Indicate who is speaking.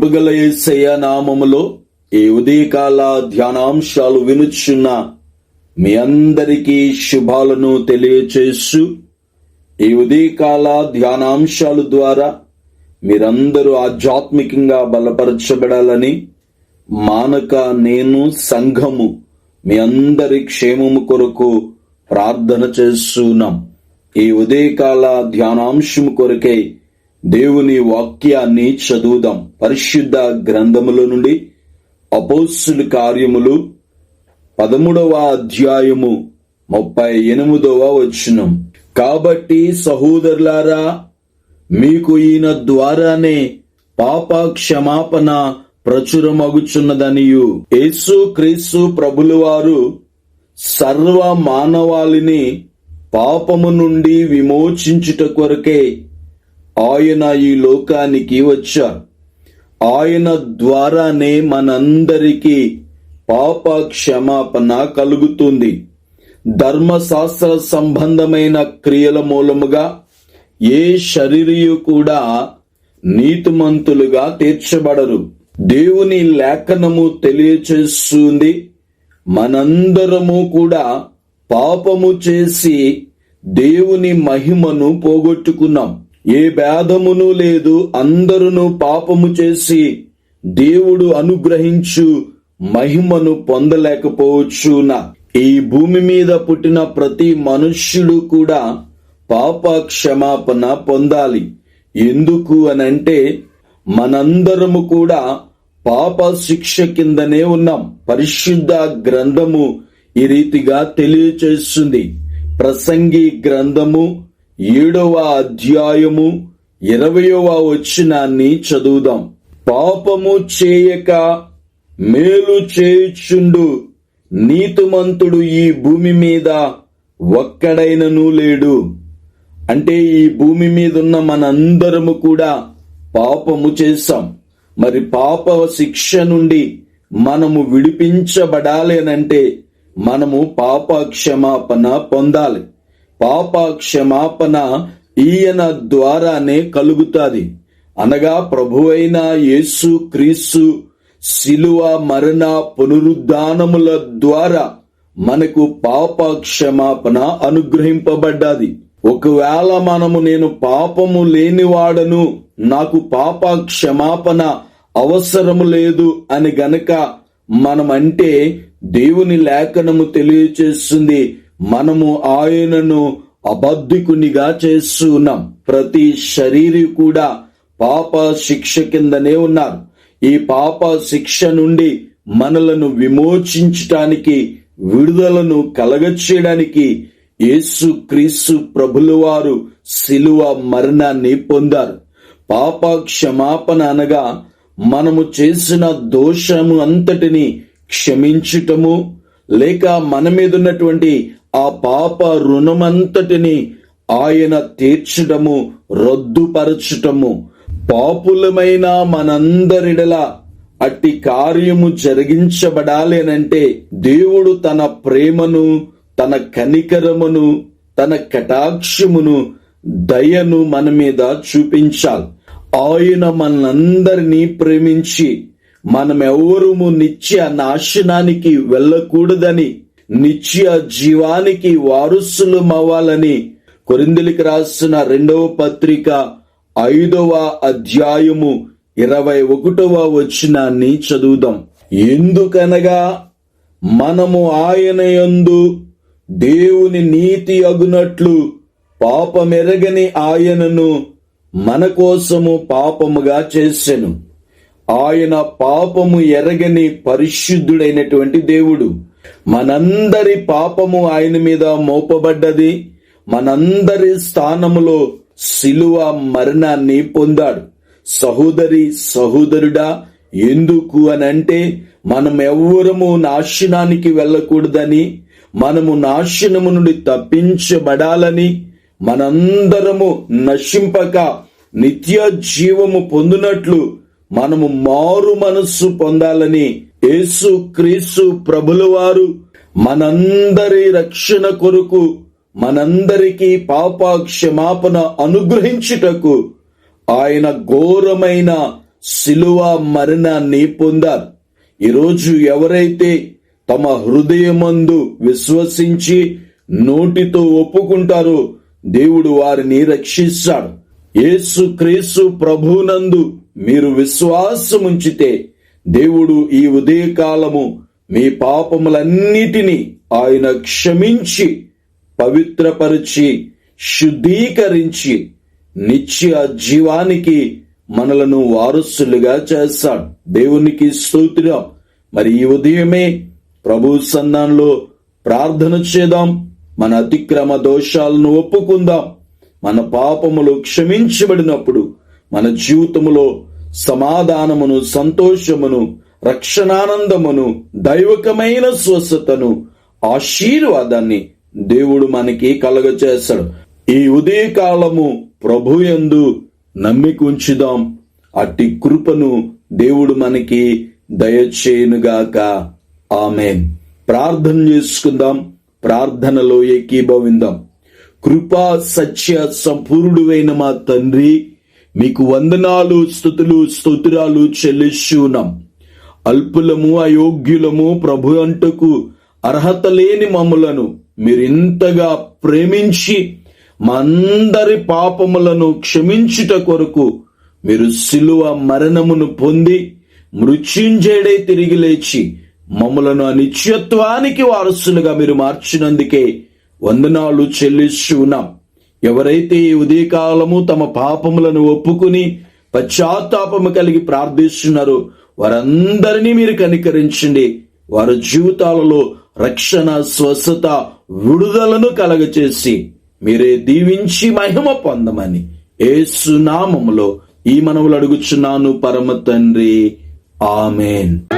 Speaker 1: కృపగల నామములో ఈ ఉదయకాల ధ్యానాంశాలు వినుచున్న మీ అందరికీ శుభాలను తెలియచేస్తూ ఈ ఉదయకాల ధ్యానాంశాలు ద్వారా మీరందరూ ఆధ్యాత్మికంగా బలపరచబడాలని మానక నేను సంఘము మీ అందరి క్షేమము కొరకు ప్రార్థన చేస్తున్నాం. ఈ ఉదయకాల ధ్యానాంశము కొరకై దేవుని వాక్యాన్ని చదువుదాం. పరిశుద్ధ గ్రంథముల నుండి అపోస్సుల కార్యములు పదమూడవ అధ్యాయము ముప్పై ఎనిమిదవ వచనం. కాబట్టి సహోదరులారా మీకు ఈయన ద్వారానే పాప క్షమాపణ ప్రచురమగుచున్నదనియు. యేసు క్రీస్తు ప్రభులవారు సర్వ మానవాళిని పాపము నుండి విమోచించుట కొరకే ఆయన ఈ లోకానికి వచ్చారు. ఆయన ద్వారానే మనందరికీ పాప క్షమాపణ కలుగుతుంది. ధర్మశాస్త్ర సంబంధమైన క్రియల మూలముగా ఏ శరీరయు కూడా నీతిమంతులుగా తీర్చబడరు. దేవుని లేఖనము తెలియచేస్తుంది మనందరము కూడా పాపము చేసి దేవుని మహిమను పోగొట్టుకున్నాం. ఏ భేదమును లేదు అందరును పాపము చేసి దేవుడు అనుగ్రహించు మహిమను పొందలేకపోవచ్చున. ఈ భూమి మీద పుట్టిన ప్రతి మనుష్యుడు కూడా పాప క్షమాపణ పొందాలి. ఎందుకు అనంటే మనందరము కూడా పాప శిక్ష కిందనే ఉన్నాం. పరిశుద్ధ గ్రంథము ఈ రీతిగా తెలియచేస్తుంది. ప్రసంగి గ్రంథము ఏడవ అధ్యాయము ఇరవయవ వచనాన్ని చదువుదాం. పాపము చేయక మేలు చేయుచుండు. నీతిమంతుడు ఈ భూమి మీద ఒక్కడైనను లేడు. అంటే ఈ భూమి మీద ఉన్న మనందరము కూడా పాపము చేశాం. మరి పాప శిక్ష నుండి మనము విడిపించబడాలి అనంటే మనము పాప క్షమాపణ పొందాలి. పాప క్షమాపణ ఈయన ద్వారానే కలుగుతాది. అనగా ప్రభువైన యేసు క్రీస్తు శిలువ మరణ పునరుద్ధానముల ద్వారా మనకు పాప క్షమాపణ అనుగ్రహింపబడ్డాది. ఒకవేళ మనము నేను పాపము లేనివాడను నాకు పాప క్షమాపణ అవసరము లేదు అని గనక మనమంటే దేవుని లేఖనము తెలియచేస్తుంది. మనము ఆయనను అబద్ధికునిగా చేస్తున్నాం. ప్రతి శరీరి కూడా పాప శిక్ష కిందనే ఉన్నారు. ఈ పాప శిక్ష నుండి మనలను విమోచించటానికి విడుదలను కలగచేయడానికి యేసు క్రీస్తు ప్రభులవారు శిలువ మరణాన్ని పొందారు. పాప క్షమాపణ అనగా మనము చేసిన దోషము అంతటిని క్షమించుటము లేక మన మీద ఉన్నటువంటి ఆ పాప రుణమంతటిని ఆయన తీర్చడము రద్దుపరచటము. పాపులమైన మనందరిడల అట్టి కార్యము జరిగించబడాలేనంటే దేవుడు తన ప్రేమను తన కనికరమును తన కటాక్షమును దయను మన మీద చూపించాలి. ఆయన మనందరినీ ప్రేమించి మనమెవరము నిత్య నాశనానికి వెళ్ళకూడదని నిత్య జీవానికి వారసులమవ్వాలని కొరిందులకి రాసిన రెండవ పత్రిక ఐదవ అధ్యాయము ఇరవై ఒకటవ వచనాన్ని చదువుదాం. ఎందుకనగా మనము ఆయన యందు దేవుని నీతి అగునట్లు పాపమెరగని ఆయనను మన కోసము పాపముగా చేసెను. ఆయన పాపము ఎరగని పరిశుద్ధుడైనటువంటి దేవుడు మనందరి పాపము ఆయన మీద మోపబడ్డది. మనందరి స్థానములో శిలువ మరణాన్ని పొందాడు. సహోదరి సహోదరుడా ఎందుకు అని అంటే మనం ఎవ్వరము నాశనానికి వెళ్ళకూడదని మనము నాశనము నుండి తప్పించబడాలని మనందరము నశింపక నిత్య జీవము పొందినట్లు మనము మారు మనస్సు పొందాలని యేసు క్రీస్తు ప్రభులవారు మనందరి రక్షణ కొరకు మనందరికీ పాప క్షమాపణ అనుగ్రహించుటకు ఆయన ఘోరమైన శిలువ మరణాన్ని పొందారు. ఈరోజు ఎవరైతే తమ హృదయమందు విశ్వసించి నోటితో ఒప్పుకుంటారో దేవుడు వారిని రక్షిస్తాడు. యేసు క్రీస్తు ప్రభునందు మీరు విశ్వాసముంచితే దేవుడు ఈ ఉదయకాలము మీ పాపములన్నిటినీ ఆయన క్షమించి పవిత్రపరిచి శుద్ధీకరించి నిత్య జీవానికి మనలను వారసులుగా చేస్తాడు. దేవునికి స్తోత్రం. మరి ఈ ఉదయమే ప్రభు సన్నాన్లో ప్రార్థన చేద్దాం. మన అతిక్రమ దోషాలను ఒప్పుకుందాం. మన పాపములు క్షమించబడినప్పుడు మన జీవితములో సమాధానమును సంతోషమును రక్షణానందమును దైవకమైన స్వస్థతను ఆశీర్వాదాన్ని దేవుడు మనకి కలగచేస్తాడు. ఈ ఉదయకాలము ప్రభుయందు నమ్మిక ఉంచుదాం. అట్టి కృపను దేవుడు మనకి దయచేయునుగాక. ఆమెన్. ప్రార్థన చేసుకుందాం. ప్రార్థనలో ఏకీభవిందాం. కృపా సత్య సంపూర్ణుడైన మా తండ్రి మీకు వందనాలు స్థుతులు స్తోత్రాలు చెల్లిస్తున్నాం అల్పులము అయోగ్యులము ప్రభు అంటకు అర్హత లేని మమ్ములను మీరింతగా ప్రేమించి మా అందరి పాపములను క్షమించుట కొరకు మీరు సిలువ మరణమును పొంది మృత్యుంజయుడై తిరిగి లేచి మమ్మలను అనిత్యత్వానికి వారసులుగా మీరు మార్చినందుకే వందనాలు చెల్లిస్తున్నాం ఎవరైతే ఈ ఉదయకాలము తమ పాపములను ఒప్పుకుని పశ్చాత్తాపము కలిగి ప్రార్థిస్తున్నారో వారందరినీ మీరు కనికరించండి. వారి జీవితాలలో రక్షణ స్వస్థత విడుదలను కలగచేసి మీరే దీవించి మహిమ పొందమని ఏసునామములో ఈ మనవులు అడుగుచున్నాను పరమ తండ్రి. ఆమెన్.